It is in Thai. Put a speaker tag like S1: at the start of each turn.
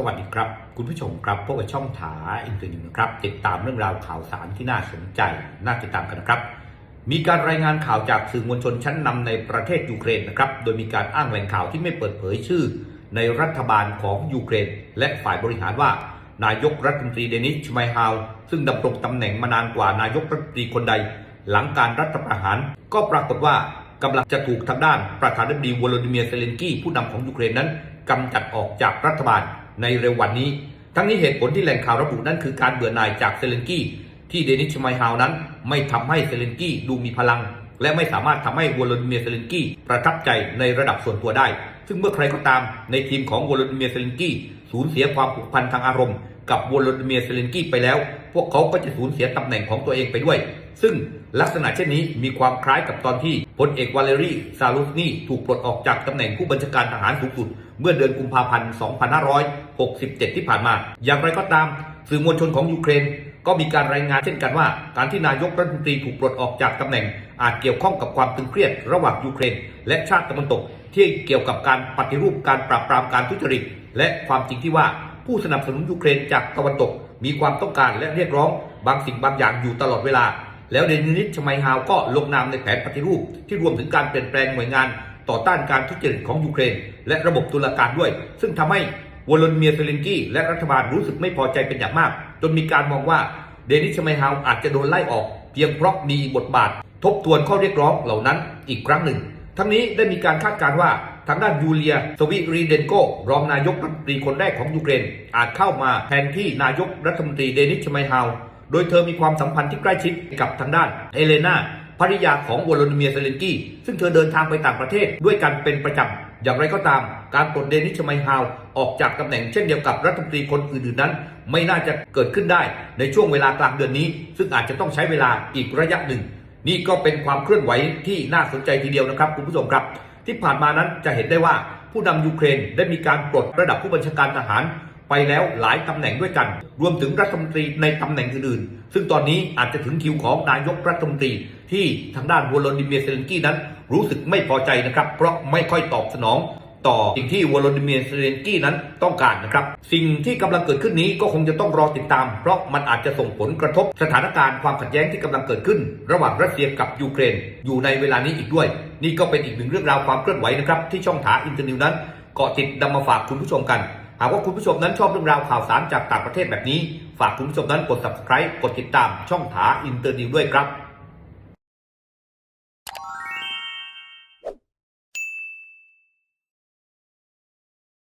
S1: สวัสดีครับ คุณผู้ชมครับพบกับช่องถาอินเตอร์นิวนะครับ ติดตามเรื่องราวข่าวสารที่น่าสนใจ น่าติดตามกันนะครับ มีการรายงานข่าวจากสื่อมวลชนชั้นนำในประเทศยูเครนนะครับ โดยมีการอ้างแหล่งข่าวที่ไม่เปิดเผยชื่อ ในรัฐบาลของยูเครน และฝ่ายบริหารว่า นายกรัฐมนตรีเดนิสชไมฮาวซึ่งดำรงตำแหน่งมานานกว่านายกรัฐมนตรีคนใด หลังการรัฐประหาร ก็ปรากฏว่ากำลังจะถูกทางด้านประธานาธิบดีวโลดิเมียร์เซเลนกี้ผู้นำของยูเครนนั้นกำจัดออกจากรัฐบาล ในเร็ววันนี้ ทั้งนี้เหตุผลที่แหล่งข่าวระบุนั้นคือการเบื่อหน่ายจากเซเลนกี้ที่เดนิชไมฮาวนั้น ไม่ทำให้เซเลนกี้ดูมีพลัง และไม่สามารถทำให้วโลดิเมียร์เซเลนกี้ประทับใจในระดับส่วนตัวได้ ซึ่งเมื่อใครก็ตามในทีมของวโลดิเมียร์เซเลนกี้สูญเสียความผูกพันทางอารมณ์กับวโลดิเมียร์เซเลนกี้ไปแล้ว พวกเขาก็จะสูญเสียตำแหน่งของตัวเองไปด้วย ซึ่งลักษณะเช่นนี้มีความคล้ายกับตอนที่พลเอกวาเลรีซาลุสนีถูกปลดออกจากตำแหน่งผู้บัญชาการทหารสูงสุด เมื่อเดือนกุมภาพันธ์ 2 5 67 ที่ผ่านมา อย่างไรก็ตาม สื่อมวลชนของยูเครน ก็มีการรายงานเช่นกันว่า การที่นายกรัฐมนตรีถูกปลดออกจากตำแหน่ง อาจเกี่ยวข้องกับความตึงเครียดระหว่างยูเครน และชาติตะวันตก ที่เกี่ยวกับการปฏิรูปการปราบปรามการทุจริต และความจริงที่ว่าผู้สนับสนุนยูเครนจากตะวันตก มีความต้องการและเรียกร้อง บางสิ่งบางอย่างอยู่ตลอดเวลา แล้วเดนิสชไมฮาวก็ลงนามในแผนปฏิรูป ที่รวมถึงการเปลี่ยนแปลงหน่วยงานต่อต้านการทุจริตของยูเครน และระบบตุลาการด้วย ซึ่งทำให้ วโลดิเมียเซเลนกี้และรัฐบาลรู้สึกไม่พอใจเป็นอย่างมาก จนมีการมองว่าเดนิสชไมฮาวอาจจะโดนไล่ออก เพียงเพราะมีบทบาท ทบทวนข้อเรียกร้องเหล่านั้นอีกครั้งหนึ่ง ทั้งนี้ได้มีการคาดการณ์ว่าทางด้านยูเลีย สวีรีเดนโก รองนายกรัฐมนตรีคนแรกของยูเครน อาจเข้ามาแทนที่นายกรัฐมนตรีเดนิสชไมฮาวโดยเธอมีความสัมพันธ์ที่ใกล้ชิดกับทางด้านเอเลนาภริยาของวโลดิเมียร์เซเลนกี้ซึ่งเธอเดินทางไปต่างประเทศด้วยกันเป็นประจำ อย่างไรก็ตามการปลดเดนิชไมฮาวออกจากตำแหน่งเช่นเดียวกับรัฐมนตรีคนอื่นๆนั้น ไม่น่าจะเกิดขึ้นได้ในช่วงเวลากลางเดือนนี้ ซึ่งอาจจะต้องใช้เวลาอีกระยะหนึ่ง นี่ก็เป็นความเคลื่อนไหวที่น่าสนใจทีเดียวนะครับคุณผู้ชมครับ ที่ผ่านมานั้นจะเห็นได้ว่าผู้นำยูเครนได้มีการปลดระดับผู้บัญชาการทหาร ไปแล้วหลายตำแหน่งด้วยกัน รวมถึงรัฐมนตรีในตำแหน่งอื่นๆ ซึ่งตอนนี้อาจจะถึงคิวของนายกรัฐมนตรี ที่ทางด้านวโลดิเมียร์เซเลนกี้นั้น รู้สึกไม่พอใจนะครับ เพราะไม่ค่อยตอบสนองต่อสิ่งที่วโลดิเมียร์เซเลนกี้นั้นต้องการนะครับ สิ่งที่กำลังเกิดขึ้นนี้ก็คงจะต้องรอติดตาม เพราะมันอาจจะส่งผลกระทบสถานการณ์ความขัดแย้งที่กำลังเกิดขึ้น ระหว่างรัสเซียกับยูเครน อยู่ในเวลานี้อีกด้วย นี่ก็เป็นอีกหนึ่งเรื่องราวความเคลื่อนไหวนะครับที่ช่องถาอินเตอร์นิวนั้นเกาะติดนำมาฝากคุณผู้ชมกัน หากว่าคุณผู้ชมนั้นชอบเรื่องราวข่าวสารจากต่างประเทศแบบนี้ ฝากคุณผู้ชมนั้นกด subscribe กดติดตามช่องถาอินเตอร์นิวด้วยครับ